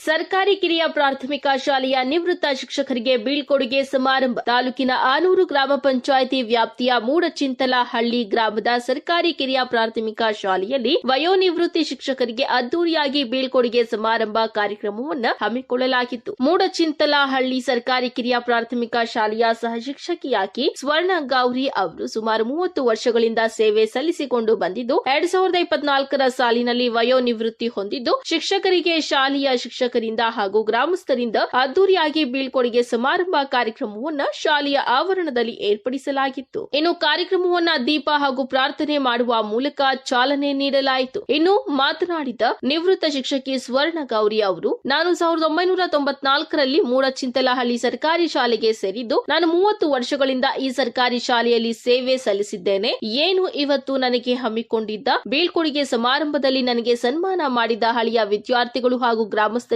ಸರ್ಕಾರಿ ಕಿರಿಯ ಪ್ರಾಥಮಿಕ ಶಾಲೆಯ ನಿವೃತ್ತ ಶಿಕ್ಷಕರಿಗೆ ಬೀಳ್ಕೊಡುಗೆ ಸಮಾರಂಭ. ತಾಲೂಕಿನ ಆನೂರು ಗ್ರಾಮ ಪಂಚಾಯಿತಿ ವ್ಯಾಪ್ತಿಯ ಮೂಡಚಿಂತಲ ಹಳ್ಳಿ ಗ್ರಾಮದ ಸರ್ಕಾರಿ ಕಿರಿಯ ಪ್ರಾಥಮಿಕ ಶಾಲೆಯಲ್ಲಿ ವಯೋನಿವೃತ್ತಿ ಶಿಕ್ಷಕರಿಗೆ ಅದ್ದೂರಿಯಾಗಿ ಬೀಳ್ಕೊಡುಗೆ ಸಮಾರಂಭ ಕಾರ್ಯಕ್ರಮವನ್ನು ಹಮ್ಮಿಕೊಳ್ಳಲಾಗಿತ್ತು. ಮೂಡಚಿಂತಲ ಹಳ್ಳಿ ಸರ್ಕಾರಿ ಕಿರಿಯ ಪ್ರಾಥಮಿಕ ಶಾಲೆಯ ಸಹ ಶಿಕ್ಷಕಿಯಾಗಿ ಸ್ವರ್ಣ ಗೌರಿ ಅವರು ಸುಮಾರು ಮೂವತ್ತು ವರ್ಷಗಳಿಂದ ಸೇವೆ ಸಲ್ಲಿಸಿಕೊಂಡು ಬಂದಿದ್ದು, ಎರಡ್ ಸಾವಿರದ ಇಪ್ಪತ್ನಾಲ್ಕರ ಸಾಲಿನಲ್ಲಿ ವಯೋನಿವೃತ್ತಿ ಹೊಂದಿದ್ದು, ಶಿಕ್ಷಕರಿಗೆ ಶಾಲೆಯ ಶಿಕ್ಷಕರಿಂದ ಹಾಗೂ ಗ್ರಾಮಸ್ಥರಿಂದ ಅದ್ದೂರಿಯಾಗಿ ಬೀಳ್ಕೊಡುಗೆ ಸಮಾರಂಭ ಕಾರ್ಯಕ್ರಮವನ್ನ ಶಾಲೆಯ ಆವರಣದಲ್ಲಿ ಏರ್ಪಡಿಸಲಾಗಿತ್ತು. ಇನ್ನು ಕಾರ್ಯಕ್ರಮವನ್ನ ದೀಪ ಹಾಗೂ ಪ್ರಾರ್ಥನೆ ಮಾಡುವ ಮೂಲಕ ಚಾಲನೆ ನೀಡಲಾಯಿತು. ಇನ್ನು ಮಾತನಾಡಿದ ನಿವೃತ್ತ ಶಿಕ್ಷಕಿ ಸ್ವರ್ಣ ಗೌರಿ ಅವರು, ನಾನು ಸಾವಿರದ ಒಂಬೈನೂರ ತೊಂಬತ್ನಾಲ್ಕರಲ್ಲಿ ಮೂಡಚಿಂತಲಹಳ್ಳಿ ಸರ್ಕಾರಿ ಶಾಲೆಗೆ ಸೇರಿದ್ದು, ನಾನು ಮೂವತ್ತು ವರ್ಷಗಳಿಂದ ಈ ಸರ್ಕಾರಿ ಶಾಲೆಯಲ್ಲಿ ಸೇವೆ ಸಲ್ಲಿಸಿದ್ದೇನೆ. ಏನು ಇವತ್ತು ನನಗೆ ಹಮ್ಮಿಕೊಂಡಿದ್ದ ಬೀಳ್ಕೊಡುಗೆ ಸಮಾರಂಭದಲ್ಲಿ ನನಗೆ ಸನ್ಮಾನ ಮಾಡಿದ ಹಳೆಯ ವಿದ್ಯಾರ್ಥಿಗಳು ಹಾಗೂ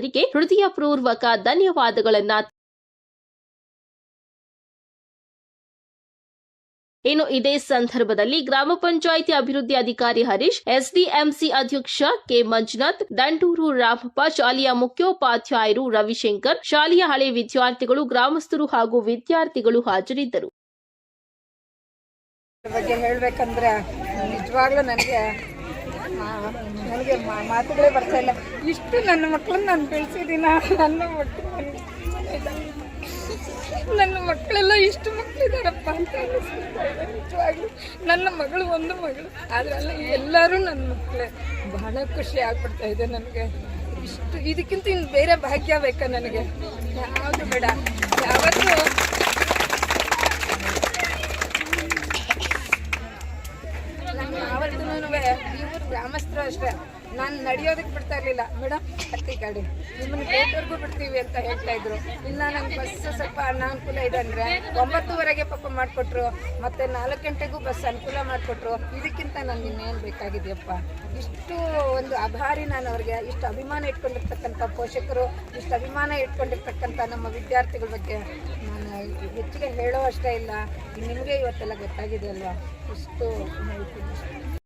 ಗ್ರಾಮಸ್ಥರಿಗೆ ಹೃದಯಪೂರ್ವಕ ಧನ್ಯವಾದಗಳನ್ನ ಇನ್ನು ಇದೇ ಸಂದರ್ಭದಲ್ಲಿ ಗ್ರಾಮ ಪಂಚಾಯಿತಿ ಅಭಿವೃದ್ಧಿ ಅಧಿಕಾರಿ ಹರೀಶ್, ಎಸ್ಡಿಎಂಸಿ ಅಧ್ಯಕ್ಷ ಕೆ ಮಂಜುನಾಥ್ ದಂಡೂರು ರಾಮಪ್ಪ, ಶಾಲೆಯ ಮುಖ್ಯೋಪಾಧ್ಯಾಯರು ರವಿಶಂಕರ್, ಶಾಲೆಯ ಹಳೆ ವಿದ್ಯಾರ್ಥಿಗಳು, ಗ್ರಾಮಸ್ಥರು ಹಾಗೂ ವಿದ್ಯಾರ್ಥಿಗಳು ಹಾಜರಿದ್ದರು. ಬಗ್ಗೆ ಹೇಳಬೇಕಂದ್ರೆ ನಿಜವಾಗ್ಲೂ ನನಗೆ ನನಗೆ ಮಾತುಗಳೇ ಬರ್ತಾ ಇಲ್ಲ. ಇಷ್ಟು ನನ್ನ ಮಕ್ಕಳನ್ನ ನಾನು ಬೆಳೆಸಿದ್ದೀನ? ನನ್ನ ಮಕ್ಕಳು ನನ್ನ ಮಕ್ಕಳೆಲ್ಲ ಇಷ್ಟು ಮಕ್ಕಳಿದಾರಪ್ಪ ಅಂತ ನಿಜವಾಗ್ಲೂ ನನ್ನ ಮಗಳು ಒಂದು ಮಗಳು. ಅದರಲ್ಲಿ ಎಲ್ಲರೂ ನನ್ನ ಮಕ್ಕಳೇ. ಬಹಳ ಖುಷಿ ಆಗ್ಬಿಡ್ತಾ ಇದೆ ನನಗೆ. ಇಷ್ಟು ಇದಕ್ಕಿಂತ ಇನ್ನು ಬೇರೆ ಭಾಗ್ಯ ಬೇಕಾ ನನಗೆ? ಯಾವುದು ಬೇಡ. ಯಾವತ್ತೂ ಇವ್ರು ಗ್ರಾಮಸ್ಥರು ಅಷ್ಟೇ. ನಾನು ನಡೆಯೋದಕ್ಕೆ ಬಿಡ್ತಾ ಇರಲಿಲ್ಲ. ಮೇಡಮ್ ಹತ್ತಿ ಗಾಡಿ. ನಿಮ್ಮನ್ನು ಗೇಟ್ವರೆಗೂ ಬಿಡ್ತೀವಿ ಅಂತ ಹೇಳ್ತಾ ಇದ್ರು. ಇಲ್ಲ, ನಂಗೆ ಬಸ್ ಸ್ವಲ್ಪ ಅನಾನುಕೂಲ ಇದೆ ಅಂದರೆ ಒಂಬತ್ತುವರೆಗೆ ಪಾಪ ಮಾಡಿಕೊಟ್ರು. ಮತ್ತೆ ನಾಲ್ಕು ಗಂಟೆಗೂ ಬಸ್ ಅನುಕೂಲ ಮಾಡಿಕೊಟ್ರು. ಇದಕ್ಕಿಂತ ನಾನು ಇನ್ನೇನು ಬೇಕಾಗಿದೆಯಪ್ಪ? ಇಷ್ಟು ಒಂದು ಆಭಾರಿ ನಾನು ಅವ್ರಿಗೆ, ಇಷ್ಟು ಅಭಿಮಾನ ಇಟ್ಕೊಂಡಿರ್ತಕ್ಕಂಥ ಪೋಷಕರು, ಇಷ್ಟು ಅಭಿಮಾನ ಇಟ್ಕೊಂಡಿರ್ತಕ್ಕಂಥ ನಮ್ಮ ವಿದ್ಯಾರ್ಥಿಗಳ ಬಗ್ಗೆ ನಾನು ಹೆಚ್ಚಿಗೆ ಹೇಳೋ ಅಷ್ಟೇ ಇಲ್ಲ. ನಿಮಗೆ ಇವತ್ತೆಲ್ಲ ಗೊತ್ತಾಗಿದೆ ಅಲ್ವಾ? ಇಷ್ಟು